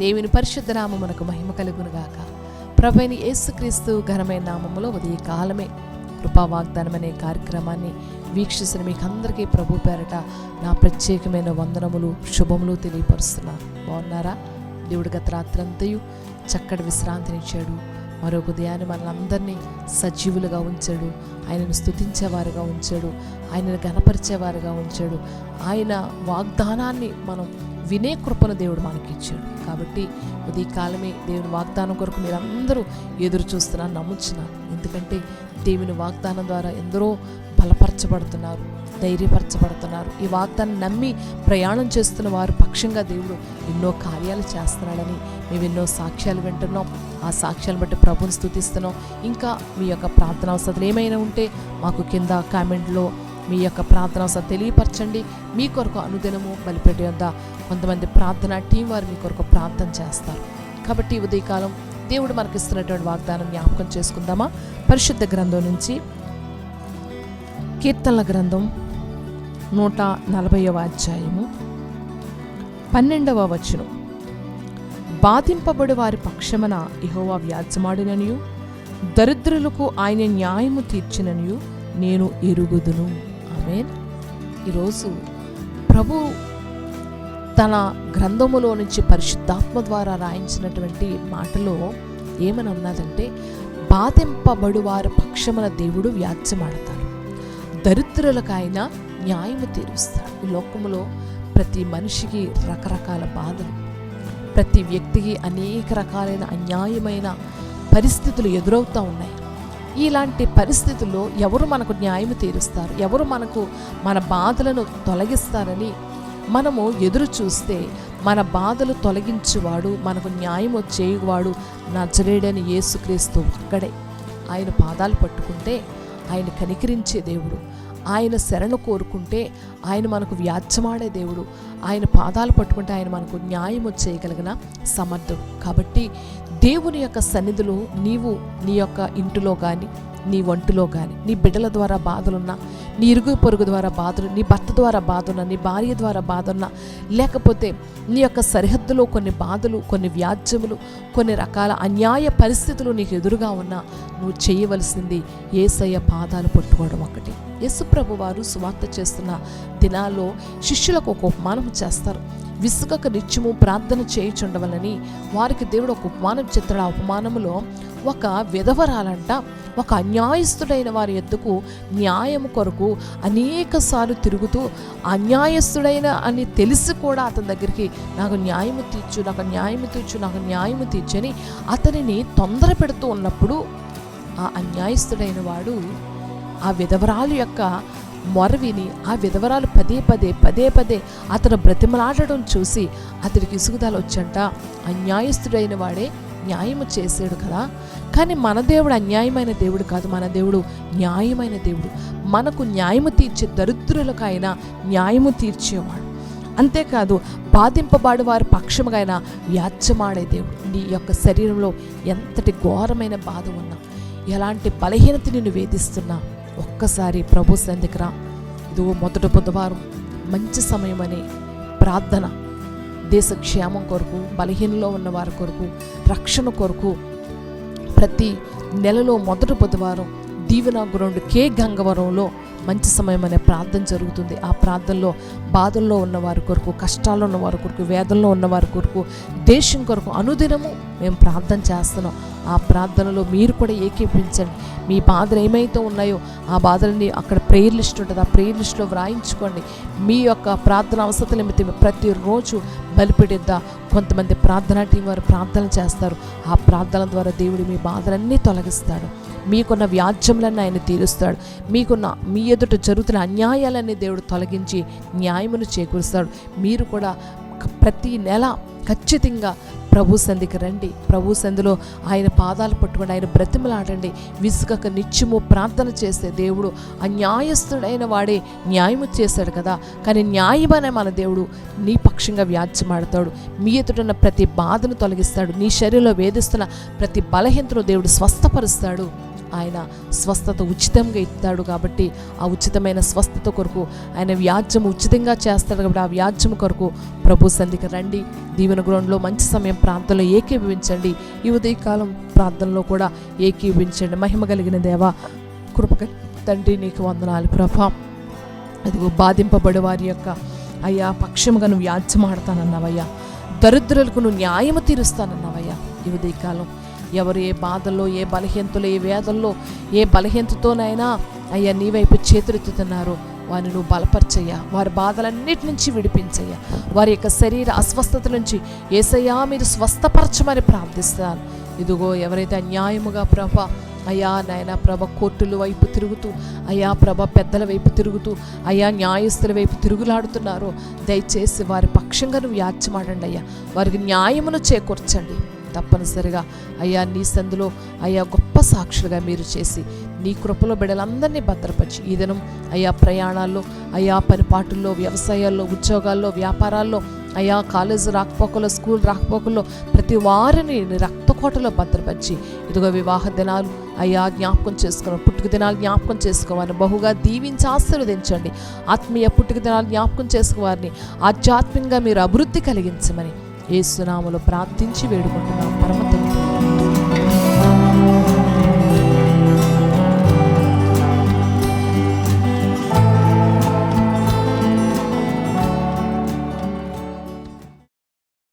దేవుని పరిశుద్ధ నామమునకు మహిమ కలుగునుగాక. ప్రభైని యేసుక్రీస్తు ఘనమైన నామములో ఉదయ కాలమే కృపా వాగ్దానం అనే కార్యక్రమాన్ని వీక్షిస్తున్న మీకు అందరికీ ప్రభు పేరట నా ప్రత్యేకమైన వందనములు శుభములు తెలియపరుస్తున్నాను బాగున్నారా? దేవుడు గత రాత్రంతయు చక్కటి విశ్రాంతినిచ్చాడు మరొక ఉదయాన్ని మనల్ని సజీవులుగా ఉంచాడు. ఆయనను స్తుతించేవారుగా ఉంచాడు. ఆయనను గణపరిచేవారుగా ఉంచాడు. ఆయన వాగ్దానాన్ని మనం వినే కృపను దేవుడు మనకి ఇచ్చాడు కాబట్టి ఉదయ కాలమే దేవుని వాగ్దానం కొరకు మీరందరూ ఎదురు చూస్తున్నాను నమ్ముచున్నాను ఎందుకంటే దేవుని వాగ్దానం ద్వారా ఎందరో బలపరచబడుతున్నారు ధైర్యపరచబడుతున్నారు. ఈ వాగ్దాన్ని నమ్మి ప్రయాణం చేస్తున్న వారు పక్షంగా దేవుడు ఎన్నో కార్యాలు చేస్తున్నాడని మేము ఎన్నో సాక్ష్యాలు వింటున్నాం. ఆ సాక్ష్యాలను బట్టి ప్రభుని స్థుతిస్తున్నాం ఇంకా మీ యొక్క ప్రార్థన అవసరాలు ఏమైనా ఉంటే మాకు కింద కామెంట్లో మీ యొక్క ప్రార్థన అవసరం తెలియపరచండి. మీ కొరకు అనుదినము బలిపెట్టి వద్ద కొంతమంది ప్రార్థన టీం వారు మీ కొరకు ప్రార్థన చేస్తారు. కాబట్టి ఉదయకాలం దేవుడు మనకిస్తున్నటువంటి వాగ్దానం జ్ఞాపకం చేసుకుందామా? పరిశుద్ధ గ్రంథం నుంచి కీర్తనల గ్రంథం నూట నలభైవ అధ్యాయము పన్నెండవ వచనం. బాధింపబడి వారి పక్షమన ఇహోవా వ్యాజ్యమాడిననియు. దరిద్రులకు ఆయన న్యాయము తీర్చిననియు. నేను ఎరుగుదును. ఆమెన్. ఈరోజు ప్రభు తన గ్రంథములో నుంచి పరిశుద్ధాత్మ ద్వారా రాయించినటువంటి మాటలో ఏమని ఉన్నదంటే బాధింపబడువారి పక్షమున దేవుడు వ్యాధ్యమాడతాడు దరిద్రులకు ఆయన న్యాయము తీరుస్తాడు. ఈ లోకములో ప్రతి మనిషికి రకరకాల బాధలు ప్రతి వ్యక్తికి అనేక రకాలైన అన్యాయమైన పరిస్థితులు ఎదురవుతూ ఉన్నాయి. ఇలాంటి పరిస్థితుల్లో ఎవరు మనకు న్యాయం తీరుస్తారు? ఎవరు మనకు మన బాధలను తొలగిస్తారని మనము ఎదురు చూస్తే మన బాధలు తొలగించేవాడు మనకు న్యాయం చేయువాడు నజరేడని యేసుక్రీస్తు ఒక్కడే. ఆయన పాదాలు పట్టుకుంటే ఆయన కనికరించే దేవుడు. ఆయన శరణు కోరుకుంటే ఆయన మనకు వ్యాధ్యమాడే దేవుడు. ఆయన పాదాలు పట్టుకుంటే ఆయన మనకు న్యాయము చేయగలిగిన సమర్థుడు. కాబట్టి దేవుని యొక్క సన్నిధిలో నీవు నీ యొక్క ఇంటిలో కానీ నీ ఒంటిలో కానీ నీ బిడ్డల ద్వారా బాధలున్నా నీ ఇరుగు పొరుగు ద్వారా బాధలు నీ భర్త ద్వారా బాధలున్నా నీ భార్య ద్వారా బాధలున్నా లేకపోతే నీ యొక్క సరిహద్దులో కొన్ని బాధలు కొన్ని వ్యాజ్యములు కొన్ని రకాల అన్యాయ పరిస్థితులు నీకు ఎదురుగా ఉన్నా నువ్వు చేయవలసింది ఏసయ్య పాదాలు పట్టుకోవడం ఒకటి. యేసుప్రభు వారు సువార్త చేస్తున్న దినాల్లో శిష్యులకు ఒక ఉపమానం చేస్తారు. విసుగక నిత్యము ప్రార్థన చేయుచుండవలని వారికి దేవుడు ఒక ఉపమానం చెప్తాడు. ఆ ఉపమానములో ఒక విధవరాలంట ఒక అన్యాయస్తుడైన వారి ఎద్దుకు న్యాయం కొరకు అనేకసార్లు తిరుగుతూ అన్యాయస్తుడైన అని తెలిసి కూడా అతని దగ్గరికి నాకు న్యాయము తీర్చు నాకు న్యాయము తీర్చు నాకు న్యాయము తీర్చని అతనిని తొందర పెడుతూ ఉన్నప్పుడు ఆ అన్యాయస్తుడైన వాడు ఆ విధవరాలు యొక్క మొర విని ఆ విధవరాలు పదే పదే పదే పదే అతను బ్రతిమలాడడం చూసి అతడికి ఇసుగుదల వచ్చంట. అన్యాయస్తుడైన వాడే న్యాయము చేసాడు కదా. కానీ మన దేవుడు అన్యాయమైన దేవుడు కాదు. మన దేవుడు న్యాయమైన దేవుడు. మనకు న్యాయము తీర్చే దరిద్రులకు ఆయన న్యాయము తీర్చేవాడు. అంతేకాదు బాధింపబాడు వారి పక్షముగా ఆయన వ్యాజ్యమాడే దేవుడు. నీ యొక్క శరీరంలో ఎంతటి ఘోరమైన బాధ ఉన్నా ఎలాంటి బలహీనత నిన్ను వేధిస్తున్నా ఒక్కసారి ప్రభు సంధికి రా. ఇదిగో మొదటి బుధవారం మంచి సమయం ప్రార్థన దేశ క్షేమం కొరకు బలహీనలో ఉన్న వారి కొరకు రక్షణ కొరకు ప్రతి నెలలో మొదటి బుధవారం దీవెన గ్రౌండ్ కే గంగవరంలో మంచి సమయం అనే ప్రార్థన జరుగుతుంది. ఆ ప్రార్థనలో బాధల్లో ఉన్న వారి కొరకు కష్టాల్లో ఉన్న వారి కొరకు వేదనలో ఉన్న వారి కొరకు దేశం కొరకు అనుదినము మేము ప్రార్థన చేస్తున్నాం. ఆ ప్రార్థనలో మీరు కూడా ఏకీపించండి మీ బాధలు ఏమైతే ఉన్నాయో ఆ బాధలని అక్కడ ప్రేయర్ లిస్ట్ ఉంటుంది. ఆ ప్రేయర్ లిస్ట్లో వ్రాయించుకోండి. మీ యొక్క ప్రార్థన అవసరం నిమిత్తం ప్రతిరోజు బలిపెడిద్దా. కొంతమంది ప్రార్థనా టీం వారు ప్రార్థన చేస్తారు. ఆ ప్రార్థన ద్వారా దేవుడు మీ బాధలన్నీ తొలగిస్తాడు. మీకున్న వ్యాజ్యములన్నీ ఆయన తీరుస్తాడు. మీకున్న మీ ఎదుట జరుగుతున్న అన్యాయాలన్నీ దేవుడు తొలగించి న్యాయమును చేకూరుస్తాడు. మీరు కూడా ప్రతి నెల ఖచ్చితంగా ప్రభు సంధికి రండి. ప్రభు సంధిలో ఆయన పాదాలు పట్టుకొని ఆయన బ్రతిమలాడండి. విసుగక నిత్యము ప్రార్థన చేస్తే దేవుడు అన్యాయస్తుడైన వాడే న్యాయము చేశాడు కదా. కానీ న్యాయమనే మన దేవుడు నీ పక్షంగా వ్యాధ్యమాడతాడు మీ ఎదుటన్న ప్రతి బాధను తొలగిస్తాడు. నీ శరీరంలో వేధిస్తున్న ప్రతి బలహీనతను దేవుడు స్వస్థపరుస్తాడు. ఆయన స్వస్థత ఉచితంగా ఇస్తాడు కాబట్టి ఆ ఉచితమైన స్వస్థత కొరకు ఆయన వ్యాజ్యం ఉచితంగా చేస్తాడు కాబట్టి ఆ వ్యాజ్యం కొరకు ప్రభు సంధికి రండి. దీవెన గ్రౌండ్లో మంచి సమయం ప్రాంతంలో ఏకీభవించండి. ఈ ఉదయకాలం ప్రాంతంలో కూడా ఏకీభవించండి. మహిమ కలిగిన దేవ కృపక తండ్రి నీకు వందనాలు ప్రభా. అదిగో బాధింపబడి వారి యొక్క అయ్యా పక్షముగా నువ్వు వ్యాజ్యమాడతానన్నావయ్యా దరిద్రులకు నువ్వు న్యాయము తీరుస్తానన్నావయ్యా ఈ ఉదయకాలం. ఎవరు ఏ బాధల్లో ఏ బలహీనతలో ఏ వేదల్లో ఏ బలహీనతతోనైనా అయ్యా నీ వైపు చేతులెత్తుతున్నారో. వారిని నువ్వు బలపరచయ్యా. వారి బాధలన్నిటి నుంచి విడిపించయ్యా. వారి యొక్క శరీర అస్వస్థత నుంచి ఏసయ్యా మీరు స్వస్థపరచమని ప్రార్థిస్తాను. ఇదిగో ఎవరైతే అన్యాయముగా ప్రభ అయ్యా నాయన ప్రభ కోర్టుల వైపు తిరుగుతూ అయ్యా ప్రభ పెద్దల వైపు తిరుగుతూ అయ్యా న్యాయస్తుల వైపు తిరుగులాడుతున్నారో దయచేసి వారి పక్షంగా నువ్వు యాచమాడండి అయ్యా వారికి న్యాయమును చేకూర్చండి. తప్పనిసరిగా అయ్యా నీ సందులో అయ్యా గొప్ప సాక్షులుగా మీరు చేసి నీ కృపలో బిడ్డలందరినీ భద్రపరిచి ఈ దినం అయ్యా ప్రయాణాల్లో అయ్యా పనిపాటుల్లో వ్యవసాయాల్లో ఉద్యోగాల్లో వ్యాపారాల్లో అయ్యా కాలేజ్ రాకపోకలో స్కూల్ రాకపోకల్లో ప్రతి వారిని రక్తకోటలో భద్రపరిచి ఇదిగో వివాహ దినాలు అయ్యా జ్ఞాపకం చేసుకోవాలి పుట్టుక దినాలు జ్ఞాపకం చేసుకోవాలని బహుగా దీవించి ఆశీర్వదించండి. ఆత్మీయ పుట్టుక దినాలు జ్ఞాపకం చేసుకోవాలని ఆధ్యాత్మికంగా మీరు అభివృద్ధి కలిగించమని ఏసునామలో ప్రార్థించి వేడుకుంటున్నాం. పరమ తండ్రి